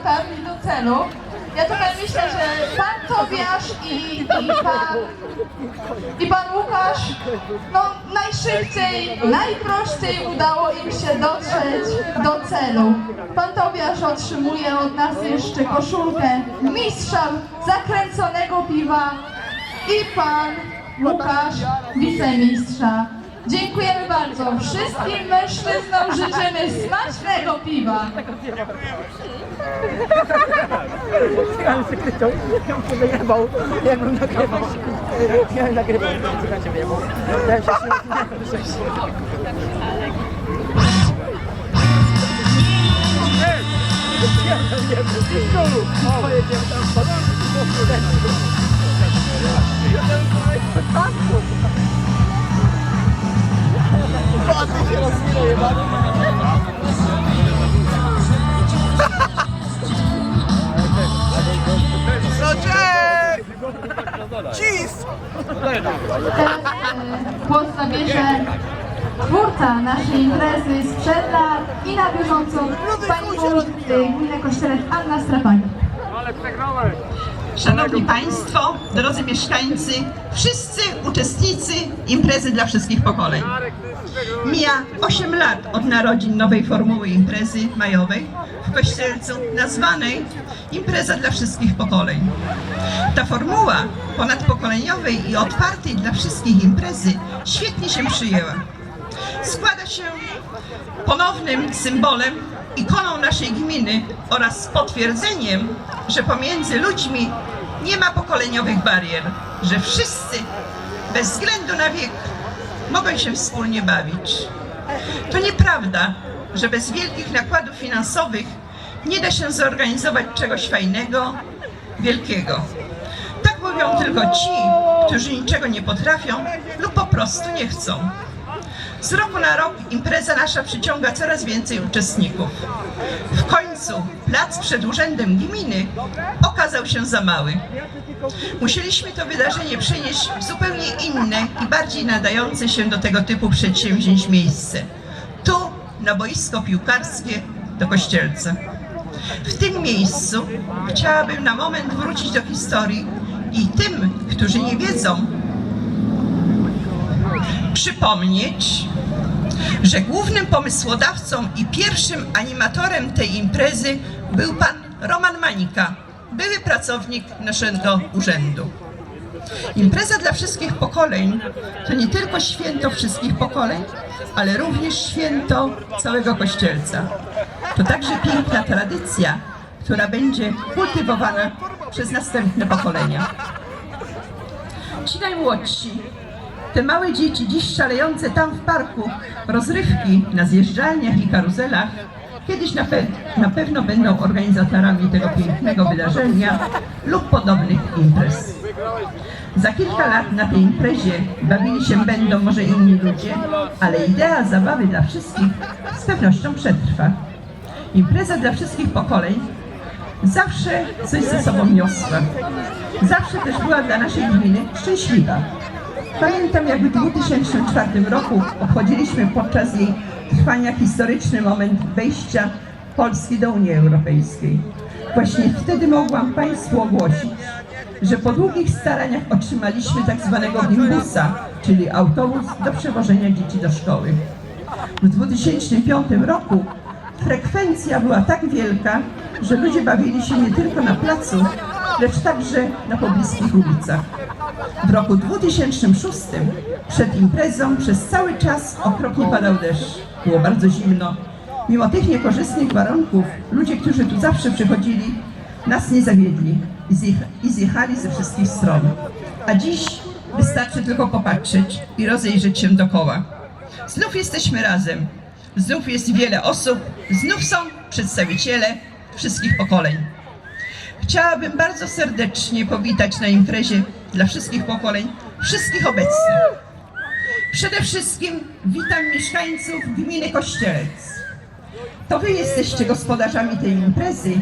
dotarli do celu. Ja tutaj myślę, że pan Tobiasz i, i, pan, i pan Łukasz no, najszybciej, najprościej udało im się dotrzeć do celu. Pan Tobiasz otrzymuje od nas jeszcze koszulkę mistrza zakręconego piwa i pan Łukasz wicemistrza. Dziękujemy bardzo. Wszystkim mężczyznom życzymy smacznego piwa. Cygan się krzyczał, ja bym się wyjebał, jakbym nagrywał. Ja bym nagrywał, cygan się wyjebał. Ja się Pojedziemy tam pod Patrzcie Soczek! Cis! Teraz e, głos zabierze twórca naszej imprezy sprzed lat i na bieżąco pani wójt e, gminy Kościelec Anna Strapani. Szanowni Państwo, drodzy mieszkańcy, wszyscy uczestnicy imprezy dla wszystkich pokoleń. Mija 8 lat od narodzin nowej formuły imprezy majowej w Kościelcu nazwanej Impreza dla wszystkich pokoleń. Ta formuła ponadpokoleniowej i otwartej dla wszystkich imprezy świetnie się przyjęła. Składa się ponownym symbolem, ikoną naszej gminy oraz potwierdzeniem, że pomiędzy ludźmi nie ma pokoleniowych barier, że wszyscy, bez względu na wiek, mogą się wspólnie bawić. To nieprawda, że bez wielkich nakładów finansowych nie da się zorganizować czegoś fajnego, wielkiego. Tak mówią tylko ci, którzy niczego nie potrafią lub po prostu nie chcą. Z roku na rok impreza nasza przyciąga coraz więcej uczestników. W końcu plac przed urzędem gminy okazał się za mały. Musieliśmy to wydarzenie przenieść w zupełnie inne i bardziej nadające się do tego typu przedsięwzięć miejsce. Tu, na boisko piłkarskie do Kościelca. W tym miejscu chciałabym na moment wrócić do historii i tym, którzy nie wiedzą, przypomnieć, że głównym pomysłodawcą i pierwszym animatorem tej imprezy był pan Roman Manika, były pracownik naszego urzędu. Impreza dla wszystkich pokoleń to nie tylko święto wszystkich pokoleń, ale również święto całego Kościelca. To także piękna tradycja, która będzie kultywowana przez następne pokolenia. Ci najmłodsi, te małe dzieci, dziś szalejące tam w parku, rozrywki na zjeżdżalniach i karuzelach, kiedyś na, pe na pewno będą organizatorami tego pięknego wydarzenia lub podobnych imprez. Za kilka lat na tej imprezie bawili się będą może inni ludzie, ale idea zabawy dla wszystkich z pewnością przetrwa. Impreza dla wszystkich pokoleń zawsze coś ze sobą niosła. Zawsze też była dla naszej gminy szczęśliwa. Pamiętam, jak w 2004 roku obchodziliśmy podczas jej trwania historyczny moment wejścia Polski do Unii Europejskiej. Właśnie wtedy mogłam Państwu ogłosić, że po długich staraniach otrzymaliśmy tak zwanego gimbusa, czyli autobus do przewożenia dzieci do szkoły. W 2005 roku frekwencja była tak wielka, że ludzie bawili się nie tylko na placu, lecz także na pobliskich ulicach. W roku 2006 przed imprezą przez cały czas okropnie padał deszcz. Było bardzo zimno. Mimo tych niekorzystnych warunków ludzie, którzy tu zawsze przychodzili, nas nie zawiedli i i zjechali ze wszystkich stron. A dziś wystarczy tylko popatrzeć i rozejrzeć się dookoła. Znów jesteśmy razem. Znów jest wiele osób. Znów są przedstawiciele wszystkich pokoleń. Chciałabym bardzo serdecznie powitać na imprezie dla wszystkich pokoleń wszystkich obecnych. Przede wszystkim witam mieszkańców gminy Kościelec. To wy jesteście gospodarzami tej imprezy